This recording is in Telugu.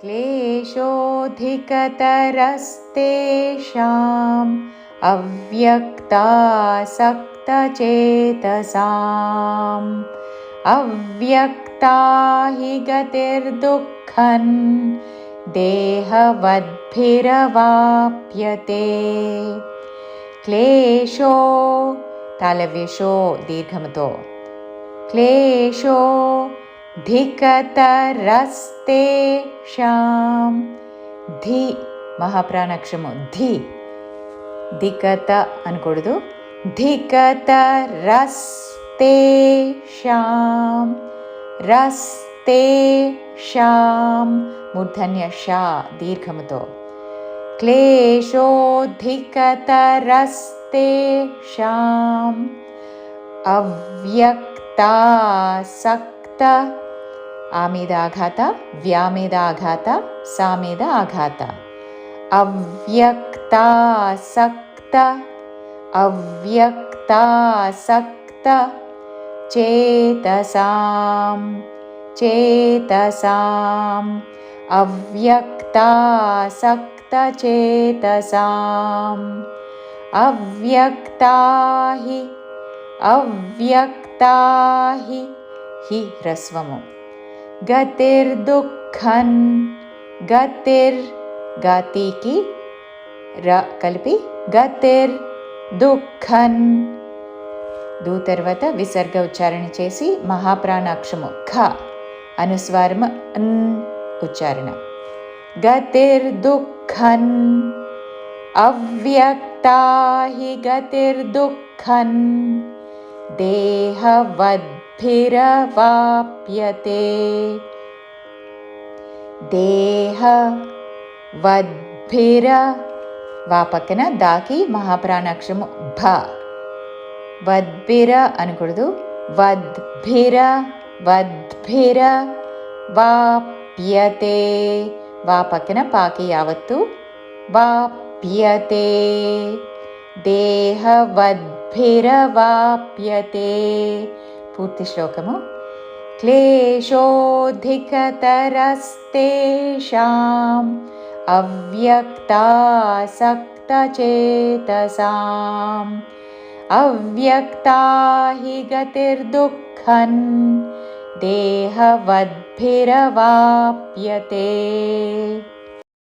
क्लेशोऽधिकतरस्तेषाम् अव्यक्तासक्तचेतसाम् अव्यक्ता हि गतिर्दुःखन् देहवद्भिरवाप्यते। क्लेशो तालव्यशो दीर्घमतो। क्लेशो ధికతరస్తేషాం ధి మహాప్రాణాక్షము ధి ధికత అనకూడదు. ధికతరస్తేషాం రస్తేషాం। మూర్ధన్య షా దీర్ఘముతో। క్లేశోధికతరస్తేషాం। అవ్యక్తాసక్త आमेदाघाता व्यामेदाघाता सामेदाघाता। अव्यक्तासक्त अव्यक्तासक्त चेतसां चेतसाम्। अव्यक्तासक्तचेतसाम् अव्यक्ता हि अव्यक्ता हि हि ह्रस्वमु। గతిర్ దుఃఖన్ గతిర్ గతికి ర కలిపి గతిర్ దుఃఖన్. దు తర్వాత విసర్గ ఉచ్చారణ చేసి మహాప్రాణాక్షము ఖ అనుస్వారము అన్ ఉచ్చారణ. అవ్యక్తాహి అవ్యక్తా హి దేహవద్భిరవాప్యతే. దేహవద్భిర వా పక్కన దాకి మహాప్రాణాక్షము భ. వద్భిర అనకూడదు. వద్భిర వద్భిర వాప్యతే వా పక్కన పాకి యావత్తు వాప్యతే. देहवद्भिरवाप्यते। पूर्तिश्लोकमु। क्लेशोऽधिकतरस्तेषाम् अव्यक्तासक्तचेतसाम्। अव्यक्ता हि गतिर्दुःखन् देहवद्भिरवाप्यते।